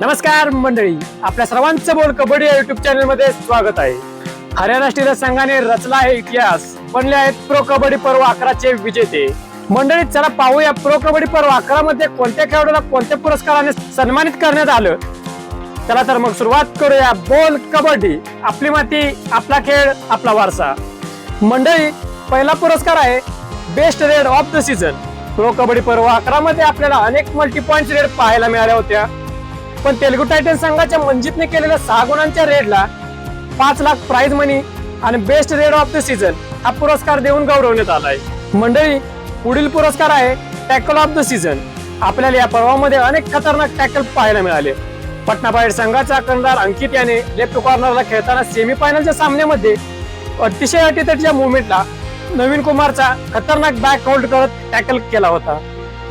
नमस्कार मंडळी आपल्या सर्वांचं बोल कबड्डी या युट्यूब चॅनलमध्ये स्वागत आहे. हरियाणा राष्ट्रीय संघाने रचला आहे इतिहास. बनले आहेत प्रो कबड्डी पर्व अकराचे विजेते. मंडळी चला पाहूया प्रो कबड्डी पर्व अकरा मध्ये कोणत्या खेळाडूला कोणत्या पुरस्काराने सन्मानित करण्यात आलं? चला तर मग सुरुवात करूया बोल कबड्डी. आपली माती आपला खेळ आपला वारसा. मंडळी पहिला पुरस्कार आहे best raid of the season pro Kabaddi पर्व अकरा मध्ये आपल्याला अनेक मल्टी पॉइंट रेड पाहायला मिळाल्या होत्या. पण तेलगू टायटन संघाच्या मंजितने केलेल्या सहा गुणांच्या रेडला पाच लाख प्राईज मनी आणि best raid of the season हा पुरस्कार देऊन गौरवण्यात आलाय. मंडळी पुढील पुरस्कार आहे टॅकल ऑफ द सीझन आपल्याला या पर्वामध्ये अनेक खतरनाक टॅकल पाहायला मिळाले. पटना बाहेर संघाचा कर्णधार अंकित याने लेफ्ट कॉर्नरला खेळताना सेमीफायनलच्या सामन्यामध्ये अतिशय अटीतटीच्या मुवमेंटला नवीन कुमारचा खतरनाक बॅक होल्ड करत टॅकल केला होता.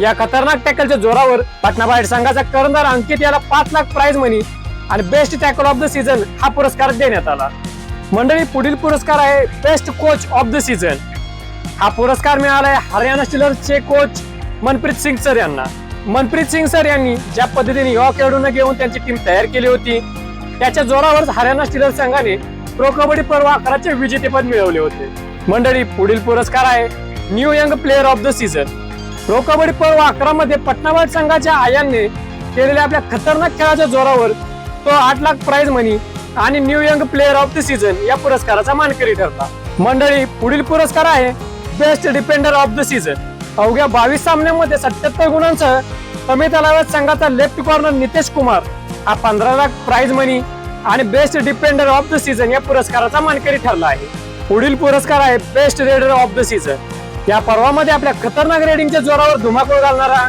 या खतरनाक टॅकलच्या जोरावर पटना संघाचा कर्णधार अंकित याला पाच लाख प्राइज मनी आणि best tackle of the season हा पुरस्कार देण्यात आला. मंडळी पुढील पुरस्कार आहे best coach of the season हा पुरस्कार मिळालाय हरियाणा स्टिलर्सचे कोच मनप्रीत सिंग सर यांना. मनप्रीत सिंग सर यांनी ज्या पद्धतीने युवा खेळाडूंना घेऊन त्यांची टीम तयार केली होती त्याच्या जोरावर हरियाणा स्टिलर्स संघाने प्रो कबड्डी पर्व अकराचे विजेतेपद मिळवले होते. मंडळी पुढील पुरस्कार आहे new young player of the season pro Kabaddi पर्व अकरा मध्ये पटनावाड संघाच्या आयांने केलेल्या आपल्या खतरनाक खेळाच्या जोरावर तो आठ लाख प्राइज मनी आणि new young player of the season या पुरस्काराचा मानकरी ठरला. मंडळी पुढील पुरस्कार आहे best defender of the season अवघ्या बावीस सामन्यांमध्ये सत्याहत्तर गुणांसह कमी तलावात संघाचा लेफ्ट कॉर्नर नितेश कुमार हा पंधरा लाख प्राइज मनी आणि best defender of the season या पुरस्काराचा मानकरी ठरला आहे. पुढील पुरस्कार आहे best raider of the season या पर्वामध्ये आपल्या खतरनाक रेडिंगच्या जोरावर धुमाकूळ घालणारा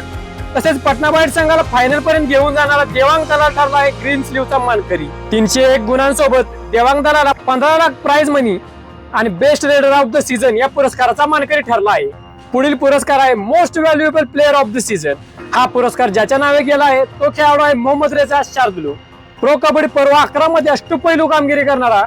तसेच पटनाबाईट संघाला फायनल पर्यंत घेऊन जाणारा देवांग दलाल ठरला आहे ग्रीन स्लीवचा मानकरी. तीनशे एक गुणांसोबत देवांग दलाला पंधरा लाख प्राइज मनी आणि best raider of the season या पुरस्काराचा मानकरी ठरला आहे. पुढील पुरस्कार आहे most valuable player of the season हा पुरस्कार ज्याच्या नावे गेला आहे तो खेळाडू आहे मोहम्मद रेजा शार्दलू. प्रो कबड्डी पर्व अकरा मध्ये अष्टपैलू कामगिरी करणारा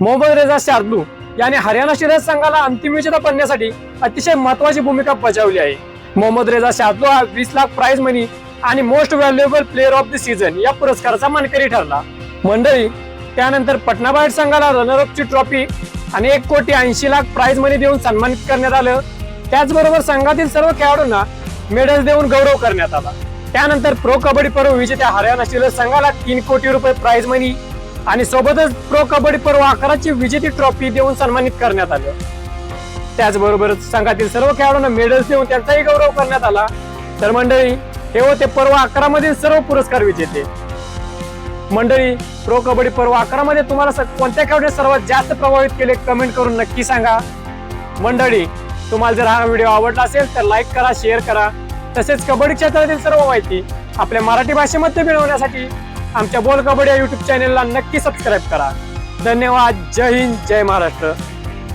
मोहम्मद रेजा शार्दलू. याने हरियाणा शिरज संघाला अंतिम विजेता बनण्यासाठी अतिशय महत्वाची भूमिका बजावली आहे. मोहम्मद रेजा शार्दुलू वीस लाख प्राइज मनी आणि most valuable player of the season या पुरस्काराचा मानकरी ठरला. मंडळी त्यानंतर पटना बाईट संघाला रनरअपची ट्रॉफी आणि एक कोटी ऐंशी लाख प्राइज मनी देऊन सन्मानित करण्यात आलं. त्याचबरोबर संघातील सर्व खेळाडूंना मेडल्स देऊन गौरव करण्यात आला. त्यानंतर प्रो कबड्डी पर्व विजेत्या हरियाणा स्टीलर्स संघाला तीन कोटी रुपये प्राइज मनी आणि सोबतच प्रो कबड्डी पर्व अकराची विजेती ट्रॉफी देऊन सन्मानित करण्यात आलं. त्याचबरोबर संघातील सर्व खेळाडूंना मेडल्स देऊन त्यांचाही गौरव करण्यात आला. तर मंडळी हे होते पर्व अकरा मधील सर्व पुरस्कार विजेते. मंडळी प्रो कबड्डी पर्व अकरा मध्ये तुम्हाला कोणत्या खेळाडूने सर्वात जास्त प्रभावित केले कमेंट करून नक्की सांगा. मंडळी तुम्हाला जर हा व्हिडिओ आवडला असेल तर लाईक करा शेअर करा. तसेच कबड्डी क्षेत्रातील सर्व माहिती आपल्या मराठी भाषेमध्ये मिळवण्यासाठी आमच्या बोल कबड्डी या युट्यूब चॅनेलला नक्की सबस्क्राईब करा. धन्यवाद. जय हिंद जय महाराष्ट्र.